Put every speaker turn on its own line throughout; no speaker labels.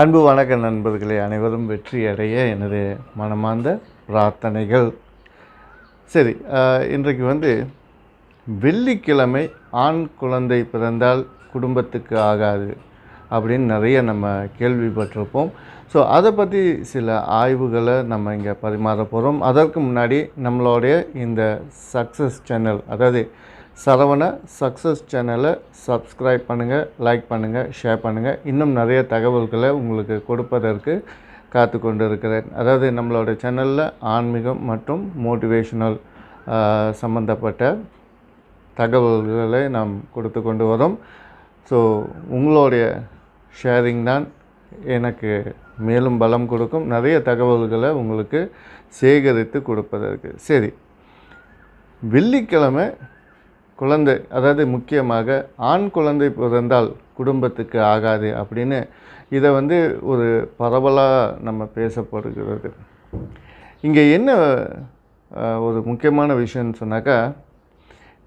அன்பு வணக்க நண்பர்களே. அனைவரும் வெற்றி அடைய எனது மனமார்ந்த பிரார்த்தனைகள். சரி இன்றைக்கு வந்து வெள்ளிக்கிழமை ஆண் குழந்தை பிறந்தால் குடும்பத்துக்கு ஆகாது அப்படின்னு நிறைய நம்ம கேள்விப்பட்டிருப்போம். ஸோ அதை பற்றி சில ஆய்வுகளை நம்ம இங்கே பரிமாற போகிறோம் அதற்கு முன்னாடி நம்மளுடைய இந்த சக்ஸஸ் சேனல் அதாவது சரவண சக்ஸஸ் சேனலை சப்ஸ்கிரைப் பண்ணுங்கள் லைக் பண்ணுங்கள் ஷேர் பண்ணுங்கள் இன்னும் நிறைய தகவல்களை உங்களுக்கு கொடுப்பதற்கு காத்து கொண்டு இருக்கிறேன் அதாவது நம்மளோட சேனலில் ஆன்மீகம் மற்றும் மோட்டிவேஷனல் சம்மந்தப்பட்ட தகவல்களை நாம் கொடுத்து கொண்டு வரோம். ஸோ உங்களுடைய ஷேரிங் தான் எனக்கு மேலும் பலம் கொடுக்கும். நிறைய தகவல்களை உங்களுக்கு சேகரித்து கொடுப்பதற்கு. சரி வெள்ளிக்கிழமை குழந்தை அதாவது முக்கியமாக ஆண் குழந்தை பிறந்தால் குடும்பத்துக்கு ஆகாது அப்படின்னு இதை வந்து ஒரு பரவலாக நம்ம பேசப்படுகிறது. இங்கே என்ன ஒரு முக்கியமான விஷயம்னு சொன்னாக்கா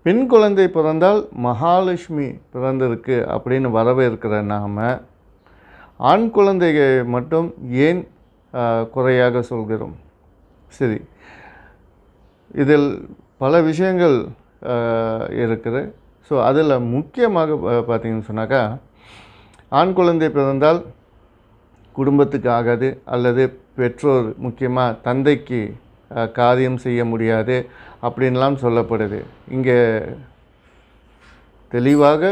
பெண் குழந்தை பிறந்தால் மகாலட்சுமி பிறந்திருக்கு அப்படின்னு வரவேற்கிற நாம் ஆண் குழந்தையை மட்டும் ஏன் குறையாக சொல்கிறோம்? சரி இதில் பல விஷயங்கள் இருக்குது. ஸோ அதில் முக்கியமாக பார்த்தீங்கன்னு சொன்னாக்கா ஆண் குழந்தை பிறந்தால் குடும்பத்துக்கு ஆகாது அல்லது பெற்றோர் முக்கியமாக தந்தைக்கு காரியம் செய்ய முடியாது அப்படின்லாம் சொல்லப்படுது. இங்கே தெளிவாக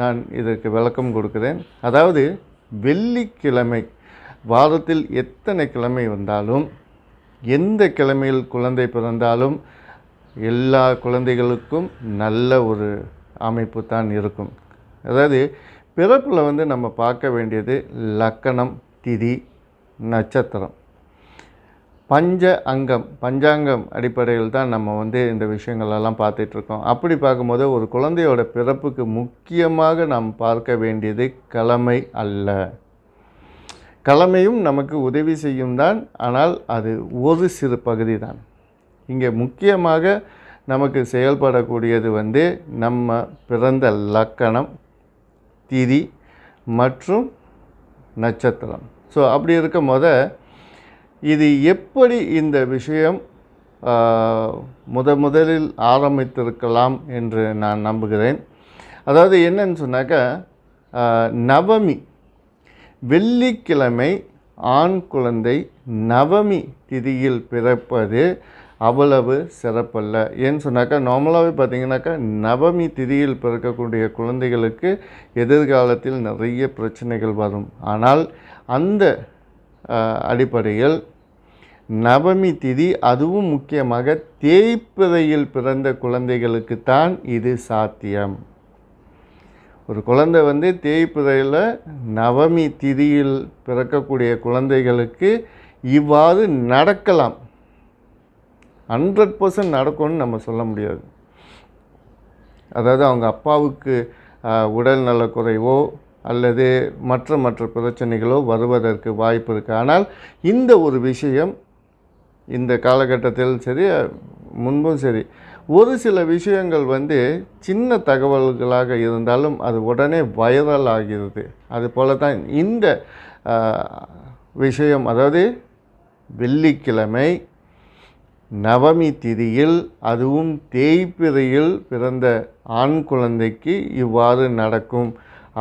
நான் இதற்கு விளக்கம் கொடுக்குறேன். அதாவது வெள்ளிக்கிழமை வாரத்தில் எத்தனை கிழமை வந்தாலும் எந்த கிழமையில் குழந்தை பிறந்தாலும் எல்லா குழந்தைகளுக்கும் நல்ல ஒரு அமைப்பு தான் இருக்கும். அதாவது பிறப்பில் வந்து நம்ம பார்க்க வேண்டியது லக்கணம் திதி நட்சத்திரம். பஞ்ச அங்கம் பஞ்சாங்கம் அடிப்படையில் தான் நம்ம வந்து இந்த விஷயங்களெல்லாம் பார்த்துட்ருக்கோம். அப்படி பார்க்கும்போது ஒரு குழந்தையோட பிறப்புக்கு முக்கியமாக நாம் பார்க்க வேண்டியது கிழமை அல்ல. கிழமையும் நமக்கு உதவி செய்யும் தான் ஆனால் அது ஒரு சிறு பகுதி தான். இங்கே முக்கியமாக நமக்கு செயல்படக்கூடியது வந்து நம்ம பிறந்த லக்கணம் திதி மற்றும் நட்சத்திரம். ஸோ அப்படி இருக்கும் போத இது எப்படி இந்த விஷயம் முத முதலில் ஆரம்பித்திருக்கலாம் என்று நான் நம்புகிறேன். அதாவது என்னன்னு சொன்னாக்கா நவமி வெள்ளிக்கிழமை ஆண் குழந்தை நவமி திதியில் பிறப்பது அவ்வளவு சிறப்பல்ல. ஏன்னு சொன்னாக்கா நார்மலாகவே பார்த்தீங்கன்னாக்கா நவமி திதியில் பிறக்கக்கூடிய குழந்தைகளுக்கு எதிர்காலத்தில் நிறைய பிரச்சனைகள் வரும். ஆனால் அந்த அடிப்படையில் நவமி திதி அதுவும் முக்கியமாக தேய்ப்பிறையில் பிறந்த குழந்தைகளுக்கு தான் இது சாத்தியம். ஒரு குழந்தை வந்து தேய்பிறையில் நவமி திதியில் பிறக்கக்கூடிய குழந்தைகளுக்கு இவ்வாறு நடக்கலாம். ஹண்ட்ரட் பர்சன்ட் நடக்கும்னு நம்ம சொல்ல முடியாது. அதாவது அவங்க அப்பாவுக்கு உடல் நலக்குறைவோ அல்லது மற்ற மற்ற பிரச்சனைகளோ வருவதற்கு வாய்ப்பு இருக்குது ஆனால் இந்த ஒரு விஷயம் இந்த காலகட்டத்தில் சரி முன்பும் சரி ஒரு சில விஷயங்கள் வந்து சின்ன தகவல்களாக இருந்தாலும் அது உடனே வைரல் ஆகிறது. அதுபோல தான் இந்த விஷயம் அதாவது வெள்ளிக்கிழமை நவமி திதியில் அதுவும் தேய்பிறையில் பிறந்த ஆண் குழந்தைக்கு இவ்வாறு நடக்கும்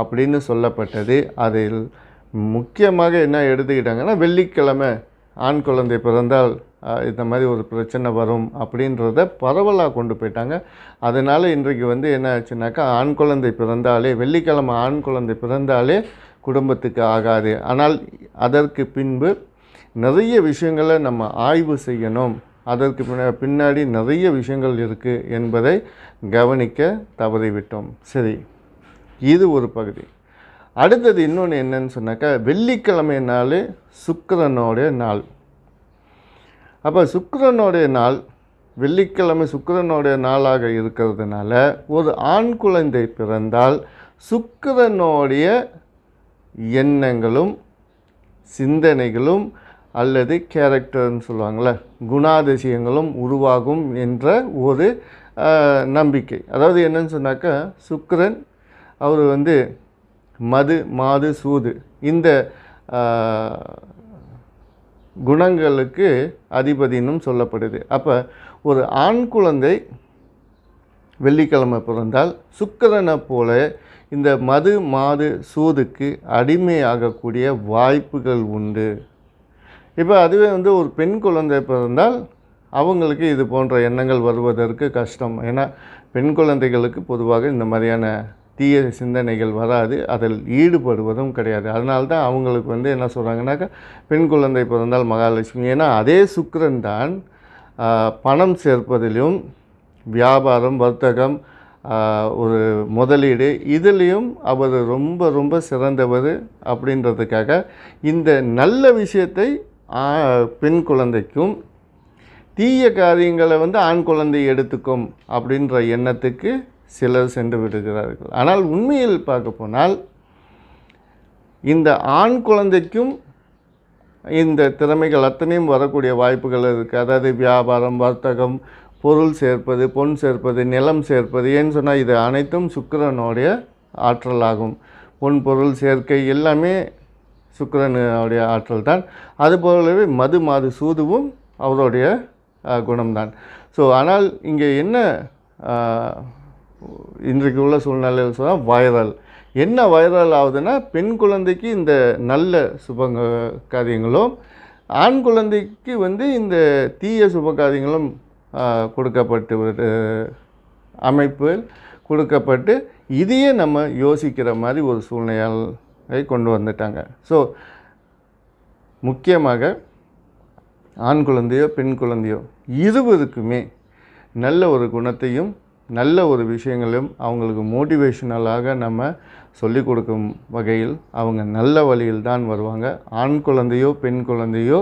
அப்படின்னு சொல்லப்பட்டது. அதில் முக்கியமாக என்ன எடுத்துக்கிட்டாங்கன்னா வெள்ளிக்கிழமை ஆண் குழந்தை பிறந்தால் இந்த மாதிரி ஒரு பிரச்சனை வரும் அப்படின்றத பரவலாக கொண்டு போயிட்டாங்க. அதனால் இன்றைக்கு வந்து என்ன ஆச்சுனாக்கா ஆண் குழந்தை பிறந்தாலே வெள்ளிக்கிழமை ஆண் குழந்தை பிறந்தாலே குடும்பத்துக்கு ஆகாது. ஆனால் அதற்கு பின்பு நிறைய விஷயங்களை நம்ம ஆய்வு செய்யணும். அதற்கு பின்ன- பின்னாடி நிறைய விஷயங்கள் இருக்குது என்பதை கவனிக்க தவறிவிட்டோம். சரி இது ஒரு பகுதி. அடுத்தது இன்னொன்று என்னன்னு சொன்னாக்கா வெள்ளிக்கிழமை நாள் சுக்கரனுடைய நாள். அப்போ சுக்கரனுடைய நாள் வெள்ளிக்கிழமை சுக்கிரனுடைய நாளாக இருக்கிறதுனால ஒரு ஆண் குழந்தை பிறந்தால் சுக்கரனுடைய எண்ணங்களும் சிந்தனைகளும் அல்லது கேரக்டர்னு சொல்லுவாங்கள்ல குணாதிசயங்களும் உருவாகும் என்ற ஒரு நம்பிக்கை. அதாவது என்னன்னு சொன்னாக்கா சுக்கரன் அவர் வந்து மது மாது சூது இந்த குணங்களுக்கு அதிபதினும் சொல்லப்படுது. அப்போ ஒரு ஆண் குழந்தை வெள்ளிக்கிழமை பிறந்தால் சுக்கரனை போல இந்த மது மாது சூதுக்கு அடிமையாகக்கூடிய வாய்ப்புகள் உண்டு. இப்போ அதுவே வந்து ஒரு பெண் குழந்தை பிறந்தால் அவங்களுக்கு இது போன்ற எண்ணங்கள் வருவதற்கு கஷ்டம். ஏன்னா பெண் குழந்தைகளுக்கு பொதுவாக இந்த மாதிரியான தீய சிந்தனைகள் வராது. அதில் ஈடுபடுவதும் கிடையாது. அதனால தான் அவங்களுக்கு வந்து என்ன சொல்கிறாங்கன்னாக்கா பெண் குழந்தை பிறந்தால் மகாலட்சுமி. ஏன்னா அதே சுக்கரன் தான் பணம் சேர்ப்பதிலும் வியாபாரம் வர்த்தகம் ஒரு முதலீடு இதுலேயும் அவர் ரொம்ப ரொம்ப சிறந்தவர் அப்படின்றதுக்காக இந்த நல்ல விஷயத்தை பெண் குழந்தைக்கும் தீய காரியங்களை வந்து ஆண் குழந்தை எடுத்துக்கும் அப்படின்ற எண்ணத்துக்கு சிலர் சென்று விடுகிறார்கள். ஆனால் உண்மையில் பார்க்க போனால் இந்த ஆண் குழந்தைக்கும் இந்த திறமைகள் அத்தனையும் வரக்கூடிய வாய்ப்புகள் இருக்குது அதாவது வியாபாரம் வர்த்தகம் பொருள் சேர்ப்பது பொன் சேர்ப்பது நிலம் சேர்ப்பது ஏன்னு சொன்னால் இது அனைத்தும் சுக்கரனுடைய ஆற்றலாகும். பொன் பொருள் சேர்க்கை எல்லாமே சுக்கரனுடைய ஆற்றல் தான். அதுபோலவே மது மாது சூதுவும் அவருடைய குணம்தான். ஸோ ஆனால் இங்கே என்ன இன்றைக்கு உள்ள சூழ்நிலையில் சொன்னால் வைரல். என்ன வைரல் ஆகுதுன்னா பெண் குழந்தைக்கு இந்த நல்ல சுப காரியங்களும் ஆண் குழந்தைக்கு வந்து இந்த தீய சுப காரியங்களும் கொடுக்கப்பட்டு ஒரு அமைப்பு கொடுக்கப்பட்டு இதையே நம்ம யோசிக்கிற மாதிரி ஒரு சூழ்நிலையால் கொண்டு வந்துட்டாங்க. ஸோ முக்கியமாக ஆண் குழந்தையோ பெண் குழந்தையோ இருவருக்குமே நல்ல ஒரு குணத்தையும் நல்ல ஒரு விஷயங்களையும் அவங்களுக்கு மோட்டிவேஷனலாக நம்ம சொல்லிக் கொடுக்கும் வகையில் அவங்க நல்ல வழியில் தான் வருவாங்க. ஆண் குழந்தையோ பெண் குழந்தையோ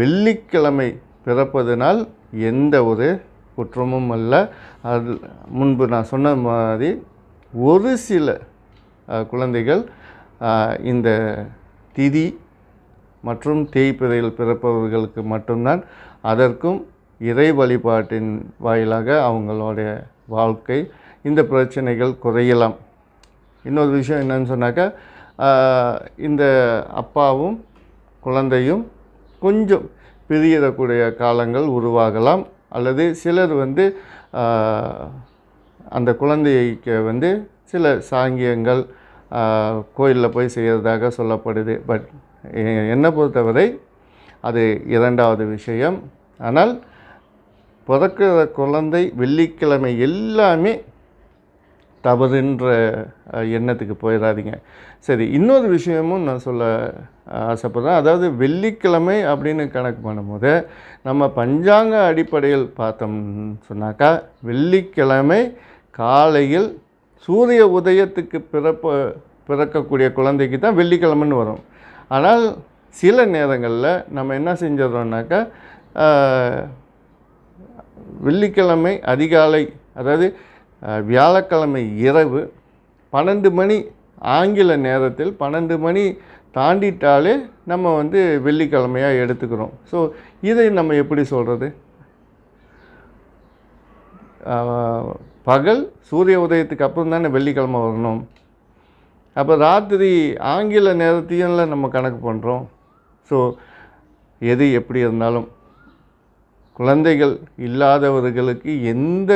வெள்ளிக்கிழமை பிறப்பதனால் எந்த ஒரு குற்றமும் அல்ல. அது முன்பு நான் சொன்ன மாதிரி ஒரு சில குழந்தைகள் இந்த திதி மற்றும் தேய்பிறையில் பிறப்பவர்களுக்கு மட்டும்தான் அதற்கும் இறை வழிபாட்டின் வாயிலாக அவங்களுடைய வாழ்க்கை இந்த பிரச்சனைகள் குறையலாம். இன்னொரு விஷயம் என்னன்னு சொன்னாக்கா இந்த அப்பாவும் குழந்தையும் கொஞ்சம் பிரியறக்கூடிய காலங்கள் உருவாகலாம். அல்லது சிலர் வந்து அந்த குழந்தைக்கு வந்து சில சாங்கியங்கள் கோயிலில் போய் செய்கிறதாக சொல்லப்படுது. பட் என்னை பொறுத்தவரை அது இரண்டாவது விஷயம். ஆனால் பிறக்கிற குழந்தை வெள்ளிக்கிழமை எல்லாமே தவறுன்ற எண்ணத்துக்கு போயிடாதீங்க சரி இன்னொரு விஷயமும் நான் சொல்ல ஆசைப்படுறேன். அதாவது வெள்ளிக்கிழமை அப்படின்னு கணக்கு பண்ணும்போது நம்ம பஞ்சாங்க அடிப்படையில் பார்த்தோம்னு சொன்னாக்கா வெள்ளிக்கிழமை காலையில் சூரிய உதயத்துக்கு பிறப்ப பிறக்கக்கூடிய குழந்தைக்கு தான் வெள்ளிக்கிழமைன்னு வரும். ஆனால் சில நேரங்களில் நம்ம என்ன செஞ்சிடறோம்னாக்கா வெள்ளிக்கிழமை அதிகாலை அதாவது வியாழக்கிழமை இரவு பன்னெண்டு மணி ஆங்கில நேரத்தில் பன்னெண்டு மணி தாண்டிட்டாலே நம்ம வந்து வெள்ளிக்கிழமையாக எடுத்துக்கிறோம். ஸோ இதை நம்ம எப்படி சொல்கிறது பகல் சூரிய உதயத்துக்கு அப்புறம் தானே வெள்ளிக்கிழமை வரணும். அப்போ ராத்திரி ஆங்கில நேரத்தையும்ல நம்ம கணக்கு பண்ணுறோம் ஸோ எது எப்படி இருந்தாலும் குழந்தைகள் இல்லாதவர்களுக்கு எந்த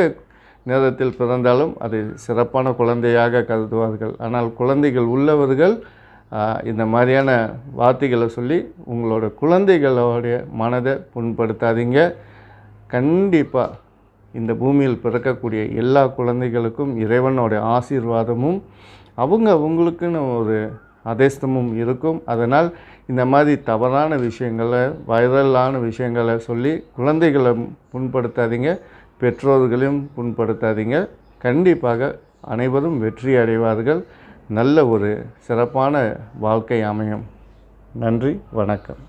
நேரத்தில் பிறந்தாலும் அது சிறப்பான குழந்தையாக கருதுவார்கள். ஆனால் குழந்தைகள் உள்ளவர்கள் இந்த மாதிரியான வார்த்தைகளை சொல்லி உங்களோட குழந்தைகளோடைய மனதை புண்படுத்தாதீங்க. கண்டிப்பாக இந்த பூமியில் பிறக்கக்கூடிய எல்லா குழந்தைகளுக்கும் இறைவனோட ஆசீர்வாதமும் அவங்க அவங்களுக்குன்னு ஒரு அதேஸ்தமும் இருக்கும். அதனால் இந்த மாதிரி தவறான விஷயங்களை வைரலான விஷயங்களை சொல்லி குழந்தைகளை புண்படுத்தாதீங்க. பெற்றோர்களையும் புண்படுத்தாதீங்க. கண்டிப்பாக அனைவரும் வெற்றி அடைவார்கள். நல்ல ஒரு சிறப்பான வாழ்க்கை அமையும். நன்றி வணக்கம்.